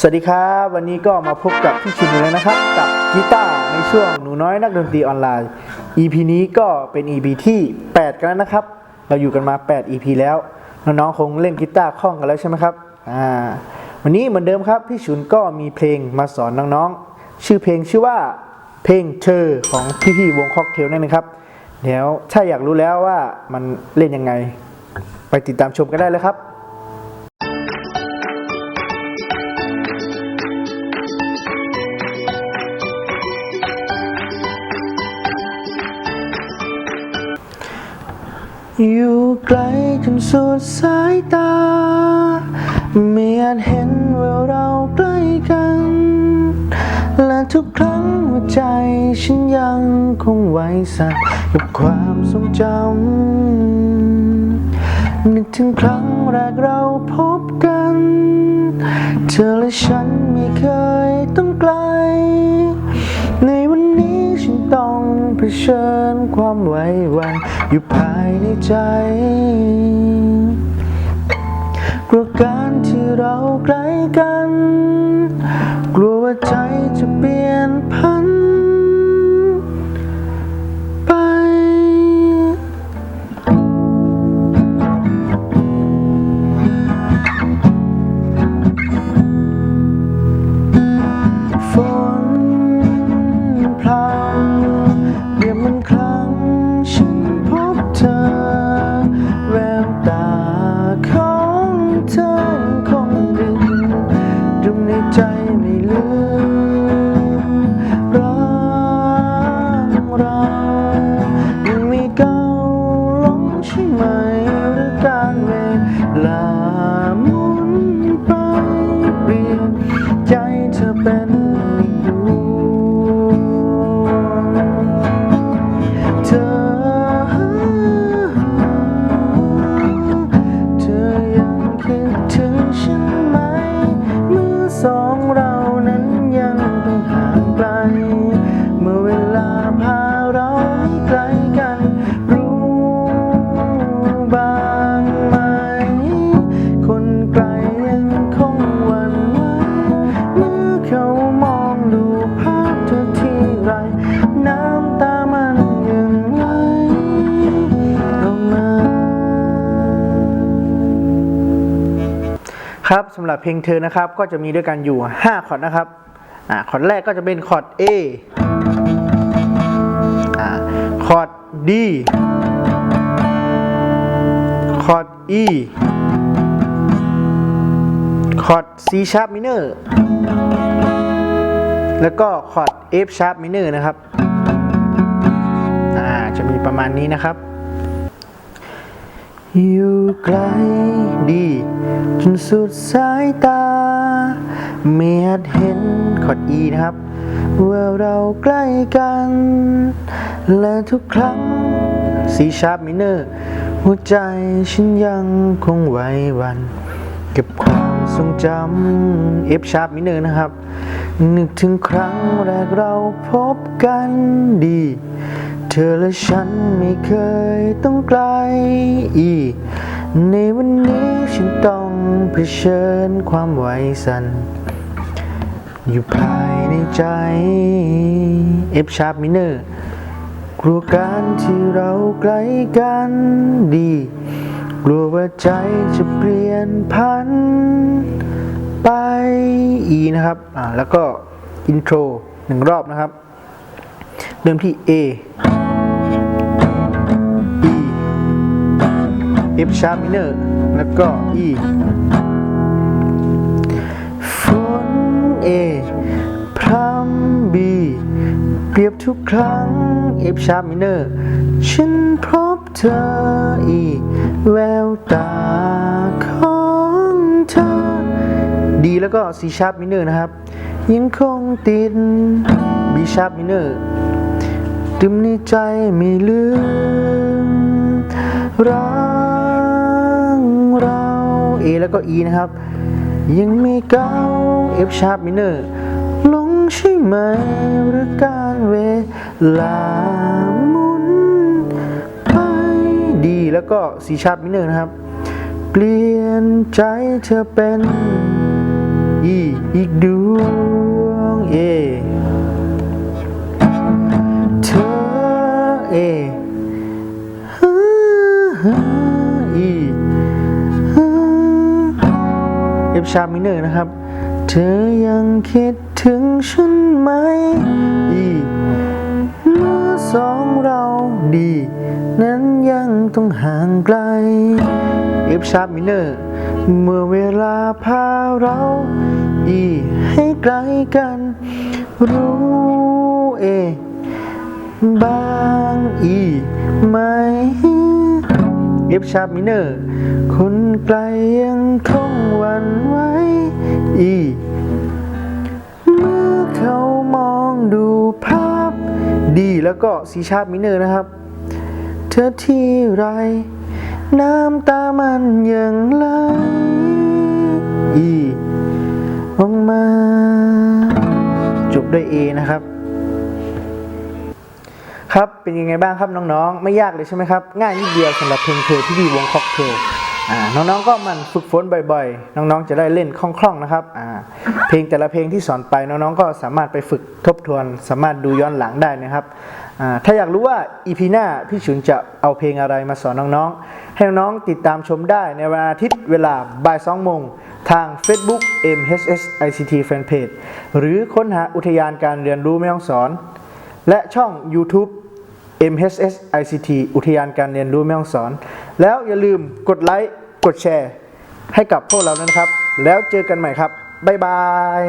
สวัสดีครับ วันนี้ก็มาพบกับพี่ชินเลยนะครับ กับกีตาร์ในช่วงหนูน้อยนักดนตรีออนไลน์ EP นี้ก็เป็น EP ที่ 8 กันแล้วนะครับ เราอยู่กันมา 8 EP แล้ว น้องๆคงเล่นกีตาร์คล่องกันแล้วใช่ไหมครับอ่าวันนี้เหมือนเดิมครับพี่ชุนก็มีเพลงมาสอนน้องๆ ชื่อเพลงชื่อว่าเพลงเธอของพี่ๆวงค็อกเทลนั่นนะครับเดี๋ยวถ้าอยากรู้แล้วว่ามันเล่นยังไง ไปติดตามชมกันได้เลยครับ อยู่ไกลจนสุดสายตา ไม่อาจเห็นว่าเราใกล้กัน และทุกครั้งหัวใจฉันยังคงไว้สั่นกับความทรงจำนึกถึงครั้งแรกเราพบกัน เธอและฉันไม่เคย ต้องเผชิญความไว้วันอยู่ภายในใจกลัวการที่เราใกล้กัน กลัวว่าใจจะเปลี่ยนพัน ครับสำหรับเพลงเธอนะครับก็จะมีด้วยกันอยู่ 5 คอร์ดนะครับอ่าคอร์ดแรกก็จะเป็นคอร์ด A อ่าคอร์ด D คอร์ด E คอร์ด C sharp minor แล้วก็คอร์ด F sharp minor นะครับ อ่า จะมีประมาณนี้นะครับ อยู่ไกลดีจนสุดสายตา ไม่อาจเห็นคอร์ด E นะครับ ว่าเราใกล้กัน และทุกครั้ง C sharp minor หัวใจฉันยังคงไว้วัน เก็บความทรงจำ F sharp minor นะครับ นึกถึงครั้งแรกเราพบกันดี เธอและฉันไม่เคยต้องไกลอีก ในวันนี้ฉันต้องเผชิญความไหวสั่นอยู่ภายในใจ F sharp minor กลัวการที่เราใกล้กันดี กลัวว่าใจจะเปลี่ยนพันไป E นะครับ อ่า แล้วก็อินโทรหนึ่งรอบนะครับ เริ่มที่ A E F sharp minor แล้วก็ E ฝน A พรำ B เปรียบทุกครั้ง F sharp minor ฉันพบเธออีกแววตาของเธอดีแล้วก็ C sharp minor นะครับ ยังคงติด B sharp minor ตึมในใจไม่ลืมรักเรา A แล้วก็ E นะครับ ยังไม่เก้า F sharp minor ลงใช่ไหมหรือการเวลาหมุนไปดีแล้วก็ C sharp minor นะครับ เปลี่ยนใจเธอเป็นอีอีกดวง ชามิเนอร์นะครับ เธอยังคิดถึงฉันไหมอีเมื่อสองเราดี นั้นยังต้องห่างไกลเอฟชาร์มิเนอร์เมื่อเวลาพาเราอีให้ไกลกัน รู้เอบางอีไหม เอฟชาร์ปมิเนอร์คนไกลยังคงวันไหวอีเมื่อเขามองดูภาพดีแล้วก็ซีชาร์ปมิเนอร์นะครับ เธอที่ไร น้ำตามันยังไหลอีออกมา จบด้วย A นะครับ เป็นยังไงบ้างครับน้องๆ ไม่ยากเลยใช่ไหมครับ ง่ายนิดเดียวสำหรับเพลงเธอที่ดีวงค็อกเทลอ่าน้องๆก็มันฝึกฝนบ่อยๆ น้องๆ จะได้เล่นคล่องๆ นะครับ เพลงแต่ละเพลงที่สอนไปน้องๆ ก็สามารถไปฝึกทบทวน สามารถดูย้อนหลังได้นะครับ ถ้าอยากรู้ว่าอีพีหน้าพี่ฉุนจะเอาเพลงอะไรมาสอนน้องๆ ให้น้องๆติดตามชมได้ในวันอาทิตย์เวลาบ่าย2โมงทาง Facebook MHS ICT Fanpage หรือค้นหาอุทยานการเรียนรู้แม่ฮ่องสอน และช่อง YouTube MHS ICT อุทยานการเรียนรู้แม่ฮ่องสอน แล้วอย่าลืมกดไลค์ กดแชร์ ให้กับพวกเรานะครับ แล้วเจอกันใหม่ครับ บ๊ายบาย